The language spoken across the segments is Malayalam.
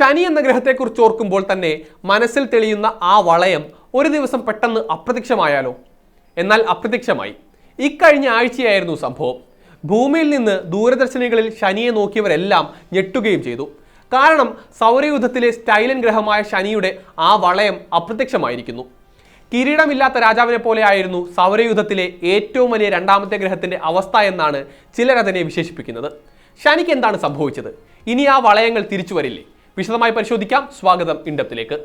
ശനി എന്ന ഗ്രഹത്തെക്കുറിച്ച് ഓർക്കുമ്പോൾ തന്നെ മനസ്സിൽ തെളിയുന്ന ആ വളയം ഒരു ദിവസം പെട്ടെന്ന് അപ്രത്യക്ഷമായാലോ? എന്നാൽ അപ്രത്യക്ഷമായി. ഇക്കഴിഞ്ഞ ആഴ്ചയായിരുന്നു സംഭവം. ഭൂമിയിൽ നിന്ന് ദൂരദർശനികളിൽ ശനിയെ നോക്കിയവരെല്ലാം ഞെട്ടുകയും ചെയ്തു. കാരണം സൗരയുദ്ധത്തിലെ സ്റ്റൈലൻ ഗ്രഹമായ ശനിയുടെ ആ വളയം അപ്രത്യക്ഷമായിരിക്കുന്നു. കിരീടമില്ലാത്ത രാജാവിനെ പോലെയായിരുന്നു സൗരയുദ്ധത്തിലെ ഏറ്റവും വലിയ രണ്ടാമത്തെ ഗ്രഹത്തിന്റെ അവസ്ഥ എന്നാണ് ചിലർ അതിനെ വിശേഷിപ്പിക്കുന്നത്. ശനിക്ക് എന്താണ് സംഭവിച്ചത്? ഇനി ആ വളയങ്ങൾ തിരിച്ചു വരില്ലേ? വിശദമായി പരിശോധിക്കാം. സ്വാഗതം ഇൻഡപ്തിലേക്ക്.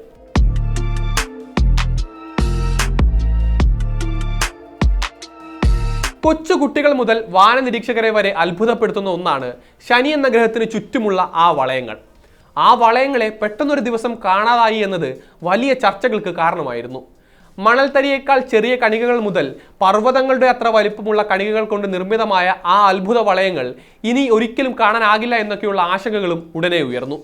കൊച്ചു കുട്ടികൾ മുതൽ വാന നിരീക്ഷകരെ വരെ അത്ഭുതപ്പെടുത്തുന്ന ഒന്നാണ് ശനി എന്ന ഗ്രഹത്തിന് ചുറ്റുമുള്ള ആ വളയങ്ങൾ. ആ വളയങ്ങളെ പെട്ടെന്നൊരു ദിവസം കാണാതായി എന്നത് വലിയ ചർച്ചകൾക്ക് കാരണമായിരുന്നു. മണൽത്തരിയേക്കാൾ ചെറിയ കണികകൾ മുതൽ പർവതങ്ങളുടെ അത്ര വലിപ്പമുള്ള കണികകൾ കൊണ്ട് നിർമ്മിതമായ ആ അത്ഭുത വളയങ്ങൾ ഇനി ഒരിക്കലും കാണാനാകില്ല എന്നൊക്കെയുള്ള ആശങ്കകളും ഉടനെ ഉയർന്നു.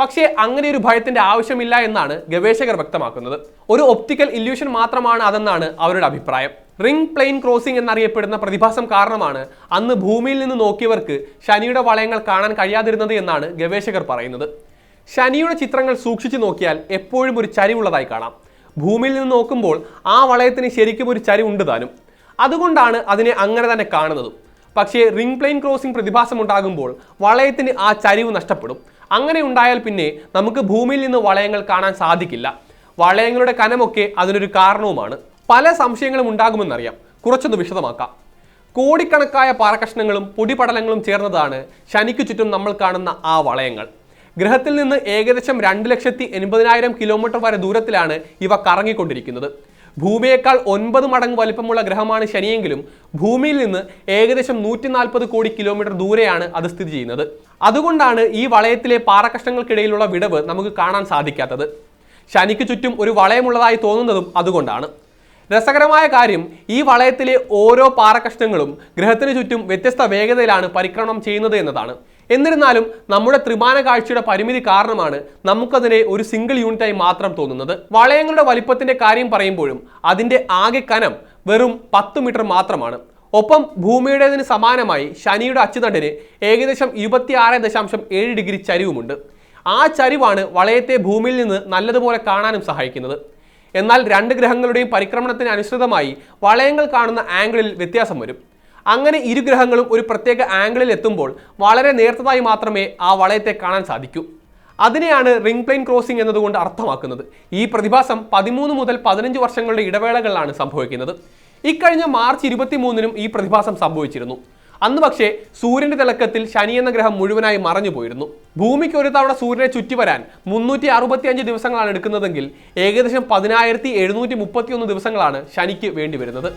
പക്ഷേ അങ്ങനെ ഒരു ഭയത്തിന്റെ ആവശ്യമില്ല എന്നാണ് ഗവേഷകർ വ്യക്തമാക്കുന്നത്. ഒരു ഒപ്റ്റിക്കൽ ഇല്യൂഷൻ മാത്രമാണ് അതെന്നാണ് അവരുടെ അഭിപ്രായം. റിംഗ് പ്ലെയിൻ ക്രോസിംഗ് എന്നറിയപ്പെടുന്ന പ്രതിഭാസം കാരണമാണ് അന്ന് ഭൂമിയിൽ നിന്ന് നോക്കിയവർക്ക് ശനിയുടെ വളയങ്ങൾ കാണാൻ കഴിയാതിരുന്നത് എന്നാണ് ഗവേഷകർ പറയുന്നത്. ശനിയുടെ ചിത്രങ്ങൾ സൂക്ഷിച്ചു നോക്കിയാൽ എപ്പോഴും ഒരു ചരിവുള്ളതായി കാണാം. ഭൂമിയിൽ നിന്ന് നോക്കുമ്പോൾ ആ വളയത്തിന് ശരിക്കും ഒരു ചരിവുണ്ട് താനും. അതുകൊണ്ടാണ് അതിനെ അങ്ങനെ തന്നെ കാണുന്നതും. പക്ഷേ റിംഗ് പ്ലെയിൻ ക്രോസിംഗ് പ്രതിഭാസം ഉണ്ടാകുമ്പോൾ വളയത്തിന് ആ ചരിവ് നഷ്ടപ്പെടും. അങ്ങനെ ഉണ്ടായാൽ പിന്നെ നമുക്ക് ഭൂമിയിൽ നിന്ന് വളയങ്ങൾ കാണാൻ സാധിക്കില്ല. വളയങ്ങളുടെ കനമൊക്കെ അതിനൊരു കാരണവുമാണ്. പല സംശയങ്ങളും ഉണ്ടാകുമെന്നറിയാം. കുറച്ചൊന്ന് വിശദമാക്കാം. കോടിക്കണക്കായ പാറകഷ്ണങ്ങളും പൊടിപടലങ്ങളും ചേർന്നതാണ് ശനിക്ക് ചുറ്റും നമ്മൾ കാണുന്ന ആ വളയങ്ങൾ. ഗ്രഹത്തിൽ നിന്ന് ഏകദേശം രണ്ട് ലക്ഷത്തി എൺപതിനായിരം കിലോമീറ്റർ വരെ ദൂരത്തിലാണ് ഇവ കറങ്ങിക്കൊണ്ടിരിക്കുന്നത്. ഭൂമിയേക്കാൾ ഒൻപത് മടങ്ങ് വലിപ്പമുള്ള ഗ്രഹമാണ് ശനിയെങ്കിലും ഭൂമിയിൽ നിന്ന് ഏകദേശം നൂറ്റി നാൽപ്പത് കോടി കിലോമീറ്റർ ദൂരെയാണ് അത് സ്ഥിതി ചെയ്യുന്നത്. അതുകൊണ്ടാണ് ഈ വളയത്തിലെ പാറക്കഷ്ണങ്ങൾക്കിടയിലുള്ള വിടവ് നമുക്ക് കാണാൻ സാധിക്കാത്തത്. ശനിക്ക് ചുറ്റും ഒരു വളയമുള്ളതായി തോന്നുന്നതും അതുകൊണ്ടാണ്. രസകരമായ കാര്യം ഈ വളയത്തിലെ ഓരോ പാറക്കഷ്ണങ്ങളും ഗ്രഹത്തിന് ചുറ്റും വ്യത്യസ്ത വേഗതയിലാണ് പരിക്രമണം ചെയ്യുന്നത് എന്നതാണ്. എന്നിരുന്നാലും നമ്മുടെ ത്രിമാന കാഴ്ചയുടെ പരിമിതി കാരണമാണ് നമുക്കതിനെ ഒരു സിംഗിൾ യൂണിറ്റായി മാത്രം തോന്നുന്നത്. വളയങ്ങളുടെ വലിപ്പത്തിന്റെ കാര്യം പറയുമ്പോഴും അതിന്റെ ആകെ കനം വെറും പത്ത് മീറ്റർ മാത്രമാണ്. ഒപ്പം ഭൂമിയുടേതിന് സമാനമായി ശനിയുടെ അച്ചുതണ്ടിന് ഏകദേശം ഇരുപത്തിയാറ് ദശാംശം ഏഴ് ഡിഗ്രി ചരിവുമുണ്ട്. ആ ചരിവാണ് വളയത്തെ ഭൂമിയിൽ നിന്ന് നല്ലതുപോലെ കാണാനും സഹായിക്കുന്നത്. എന്നാൽ രണ്ട് ഗ്രഹങ്ങളുടെയും പരിക്രമണത്തിന് അനുസൃതമായി വളയങ്ങൾ കാണുന്ന ആംഗിളിൽ വ്യത്യാസം വരും. അങ്ങനെ ഇരു ഗ്രഹങ്ങളും ഒരു പ്രത്യേക ആംഗിളിൽ എത്തുമ്പോൾ വളരെ നേർത്തതായി മാത്രമേ ആ വളയത്തെ കാണാൻ സാധിക്കൂ. അതിനെയാണ് റിംഗ് പ്ലെയിൻ ക്രോസിംഗ് എന്നതുകൊണ്ട് അർത്ഥമാക്കുന്നത്. ഈ പ്രതിഭാസം പതിമൂന്ന് മുതൽ പതിനഞ്ച് വർഷങ്ങളുടെ ഇടവേളകളിലാണ് സംഭവിക്കുന്നത്. ഇക്കഴിഞ്ഞ മാർച്ച് ഇരുപത്തി മൂന്നിനും ഈ പ്രതിഭാസം സംഭവിച്ചിരുന്നു. അന്ന് പക്ഷേ സൂര്യന്റെ തിളക്കത്തിൽ ശനി എന്ന ഗ്രഹം മുഴുവനായി മറഞ്ഞു പോയിരുന്നു. ഭൂമിക്ക് ഒരു തവണ സൂര്യനെ ചുറ്റി വരാൻ മുന്നൂറ്റി അറുപത്തി അഞ്ച് ദിവസങ്ങളാണ് എടുക്കുന്നതെങ്കിൽ ഏകദേശം പതിനായിരത്തി എഴുന്നൂറ്റി മുപ്പത്തി ഒന്ന് ദിവസങ്ങളാണ് ശനിക്ക് വേണ്ടി വരുന്നത്.